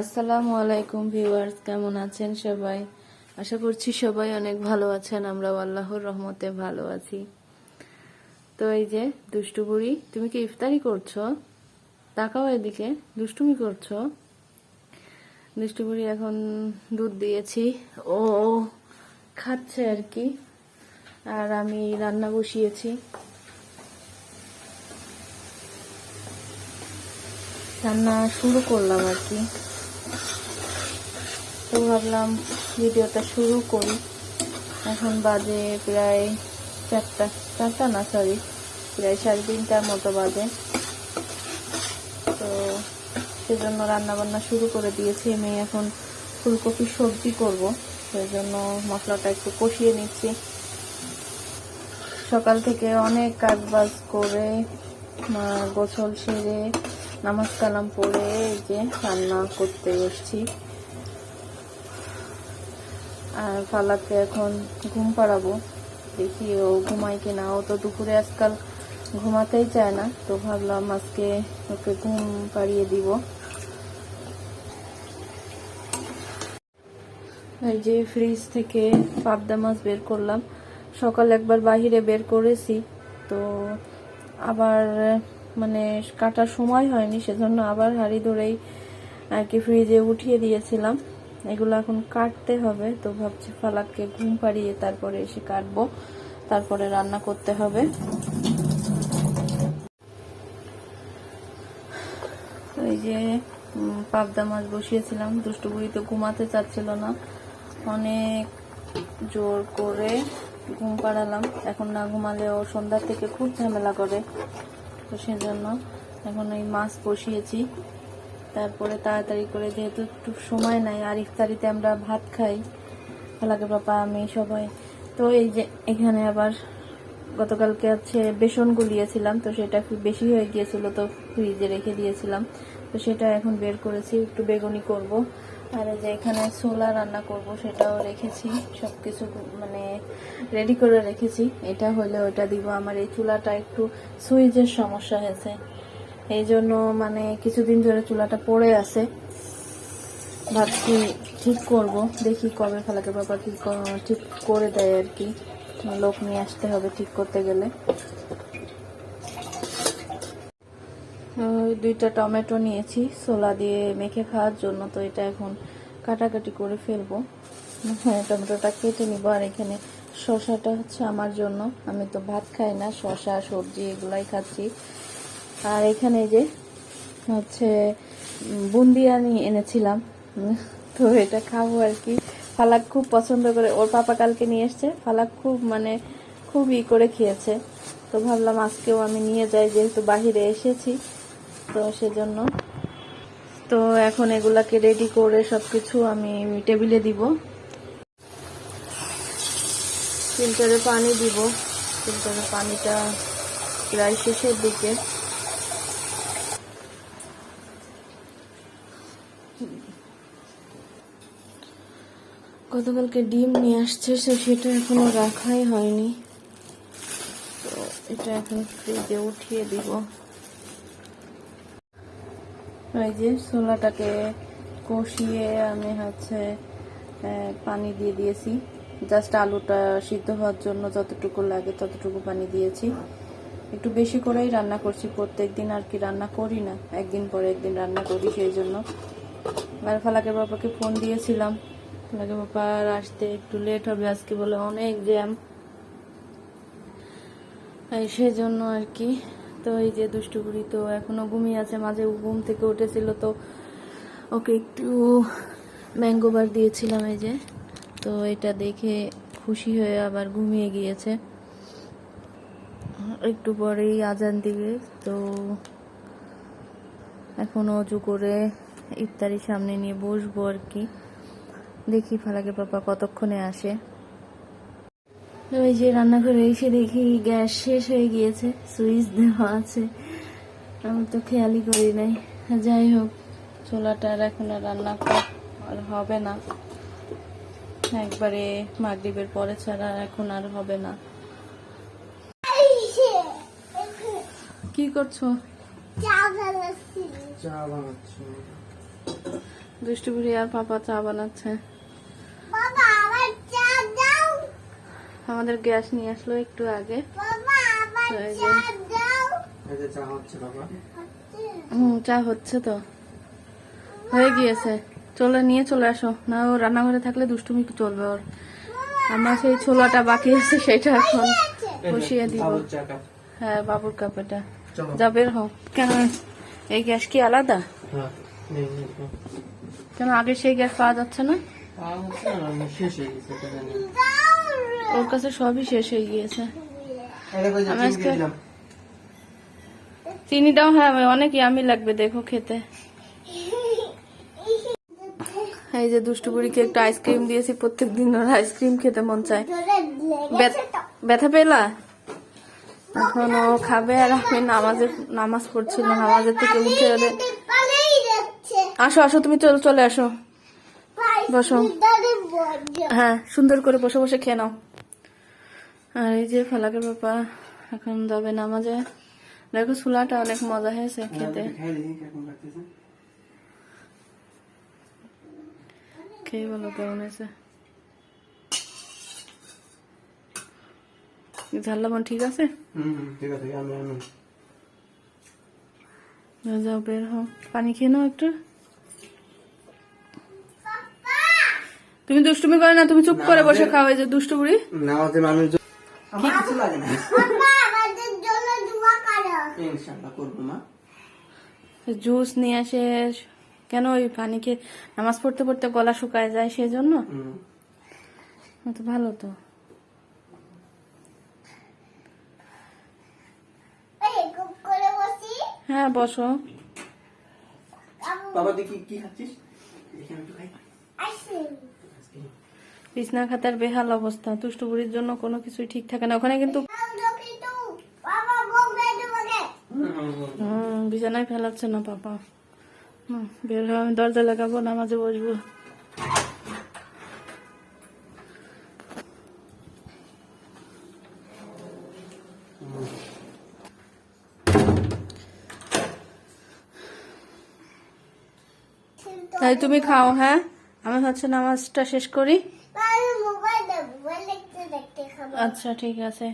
আসসালামু আলাইকুম ভিউয়ার্স, কেমন আছেন সবাই? আশা করছি সবাই অনেক ভালো আছেন আমরা আল্লাহর রহমতে ভালো আছি। তো এই যে, দুষ্টু বুড়ি, তুমি কি ইফতারি করছ? তাকাও এদিকে, দুষ্টুমি করছ? দুষ্টু বুড়ি এখন দুধ দিয়েছি ও, খাচ্ছে আর কি। আর আমি রান্না বসিয়েছি। রান্না শুরু করলাম আর কি। তো ভাবলাম ভিডিওটা শুরু করি। এখন বাজে প্রায় চারটা চারটা না সরি প্রায় সাড়ে তিনটার মতো বাজে। তো সেজন্য রান্না বান্না শুরু করে দিয়েছি। আমি এখন ফুলকপি সবজি করব সেই জন্য মশলাটা একটু কষিয়ে নিচ্ছি। সকাল থেকে অনেক কাজ বাজ করে গোসল সেরে, নামাজ কালাম পড়ে এই যে রান্না করতে এসছি। আর ফালাকে এখন ঘুম পাড়াবো। দেখি ও ঘুমায় কিনা। ও তো দুপুরে আজকাল ঘুমাতেই চায় না। তো ভাবলাম আজকে ওকে ঘুম পাড়িয়ে দিব। এই যে ফ্রিজ থেকে পাবদা মাছ বের করলাম। সকাল একবার বাহিরে বের করেছি। তো আবার মানে কাটার সময় হয়নি, সেজন্য আবার হাড়ি ধরেই আর কি ফ্রিজে উঠিয়ে দিয়েছিলাম। এগুলো এখন কাটতে হবে। তো ভাবছি ফালাককে ঘুম পাড়িয়ে তারপরে এসে কাটবো। তারপরে রান্না করতে হবে। এই যে পাবদা মাছ বসিয়েছিলাম। দুষ্টু বুড়ি তো ঘুমাতে চাচ্ছিল না। অনেক জোর করে ঘুম পাড়ালাম। এখন না ঘুমালে ও সন্ধ্যার থেকে খুব ঝামেলা করে। তো সেজন্য এখন এই মাছ বসিয়েছি। তারপরে তাড়াতাড়ি করে যেহেতু একটু সময় নাই, আর ইফতারিতে আমরা ভাত খাই। ফালাকে পাপা আমি সবাই। তো এই যে এখানে আবার গতকালকে হচ্ছে বেসন গুলিয়েছিলাম, তো সেটা একটু বেশি হয়ে গিয়েছিল, তো ফ্রিজে রেখে দিয়েছিলাম। তো সেটা এখন বের করেছি, একটু বেগুনি করব। আর যে এখানে ছোলা রান্না করব, সেটাও রেখেছি সব কিছু মানে রেডি করে রেখেছি। এটা হলে ওটা দিব। আমার এই চুলাটা একটু সুইচের সমস্যা হয়েছে। এই জন্য মানে কিছুদিন ধরে চুলাটা পড়ে আছে। ভাবছি ঠিক করব, দেখি কবে ফালাকে বাবা ঠিক ঠিক করে দেয় আর কি। লোক নিয়ে আসতে হবে ঠিক করতে গেলে। দুইটা টমেটো নিয়েছি, ছোলা দিয়ে মেখে খাওয়ার জন্য, তো এটা এখন কাটাকাটি করে ফেলব। হ্যাঁ টমেটোটা কেটে নিব, আর এখানে শসাটা হচ্ছে আমার জন্য। আমি তো ভাত খাই না শশা সবজি এগুলাই খাচ্ছি। আর এখানে যে হচ্ছে উম, বুন্দিয়া নিয়ে এনেছিলাম। তো এটা খাব আর কি। ফালাক খুব পছন্দ করে। ওর পাপা কালকে নিয়ে এসছে। ফালাক খুব মানে খুব ই করে খেয়েছে। তো ভাবলাম আজকেও আমি নিয়ে যাই যেহেতু বাহিরে এসেছি। তো সেজন্য। তো এখন এগুলাকে রেডি করে সব কিছু আমি টেবিলে দিব। ফিল্টারে পানি দিব। ফিল্টারে পানিটা প্রায় শেষের দিকে। গতকালকে ডিম নিয়ে আসছে, সে সেটা এখনও রাখাই হয়নি। তো এটা এখন ফ্রিজে উঠিয়ে দিব। এই যে ছোলাটাকে কষিয়ে আমি হচ্ছে পানি দিয়ে দিয়েছি। জাস্ট আলুটা সিদ্ধ হওয়ার জন্য যতটুকু লাগে ততটুকু পানি দিয়েছি। একটু বেশি করেই রান্না করছি প্রত্যেক দিন আর কি রান্না করি না। একদিন পরে একদিন রান্না করি সেই জন্য। আর ফালাকের বাবাকে ফোন দিয়েছিলাম। ফালাকের বাবা আর আসতে একটু লেট হবে, আজকে বলে অনেক জ্যাম এই সেই জন্য আর কি। তো এই যে দুষ্টু বুড়ি তো এখনও ঘুমিয়ে আছে, মাঝে ঘুম থেকে উঠেছিল তো ওকে একটু ম্যাঙ্গো বার দিয়েছিলাম এই যে। তো এটা দেখে খুশি হয়ে আবার ঘুমিয়ে গিয়েছে। একটু পরেই আজান দিবে, তো এখন অজু করে ইফতারি সামনে নিয়ে বসবো আর কি। দেখি ফালাকে পাপা কতক্ষণে আসে। ওই যে রান্নাঘরে এসে দেখি গ্যাস শেষ হয়ে গিয়েছে সুইচ দেওয়া আছে। আমি তো খেয়ালই করি নাই। যাই হোক চোলাটা আর এখন আর রান্না কর- আর হবে না। একবারে মাগরিবের পরে ছাড়া এখন আর হবে না। কি করছ? দুষ্টু আর পাপা চা বানাচ্ছে বাবা আমার চা দাও আমাদের গ্যাস নিয়ে আসলো একটু আগে। হুম চা হচ্ছে তো। হয়ে গিয়েছে। চলে নিয়ে চলে আসো। না ও রান্নাঘরে থাকলে দুষ্টুমি চলবে ওর। আমার সেই ছোলাটা বাকি আছে সেটা এখন বসিয়ে দিব। বাবুর চা কাপ। হ্যাঁ বাবুর কাপেটা যা বের হও। কেন এই গ্যাস কি আলাদা? হ্যাঁ। কেন আগে সেই গ্যাস পাওয়া যাচ্ছে না? শেষ হয়ে গেছে ওর কাছে সবই শেষ হয়ে গিয়েছে। এই দেখো, এই যে আমি চিনি আজকে- চিনিটাও হ্যাঁ অনেক ইয়ামি লাগবে দেখো খেতে। এই যে দুষ্টু বুড়িকে একটু আইসক্রিম দিয়েছি প্রত্যেক দিন ওর আইসক্রিম খেতে মন চায়। ব্যথ- পেলা? এখন ও খাবে আর আমি নামাজে নামাজ পড়ছিল নামাজের থেকে উঠে এলে আসো আসো তুমি চল চলে আসো। বসো। হ্যাঁ সুন্দর করে বসে বসে খেয়ে নাও। আর এই যে ফালাকের বাবা এখন যাবে নামাজে। দেখো চুলাটা অনেক মজা হয়েছে খেতে। খেয়ে বলো কেমন হয়েছে? ঝাল লবণ ঠিক আছে? আমি। যাও বের হও। পানি খেয়ে নাও একটু। তুমি দুষ্টুমি করে না তুমি চুপ করে বসে খাও এই যে দুষ্টু বুড়ি মানুষ জ- আমার কিছু লাগে না। বাবা আমাদের জন্য দোয়া করো। ইনশাআল্লাহ করব মা। জুস নিয়ে আসে কেন ওই পানি খেয়ে নামাজ পড়তে পড়তে গলা শুকায় যায় সেই জন্য তো ভালো তো। হ্যাঁ বসো। বাবা। দেখি কি খাচ্ছিস? দেখি আমি একটু খাই। আসি বিছনা খাতার বেহাল অবস্থা। দুষ্টু বুড়ির জন্য কোনো কিছুই ঠিক থাকে না। ওখানে কিন্তু বিছানায় ফেলাচ্ছে না পাপা। বের হয়ে আমি দরজা লাগাবো, নামাজে বসবো। তাই তুমি খাও হ্যাঁ? আমি হচ্ছে নামাজটা শেষ করি আমি মোবাইল দেবো মোবাইল দেখতে দেখতে খাব আচ্ছা ঠিক আছে।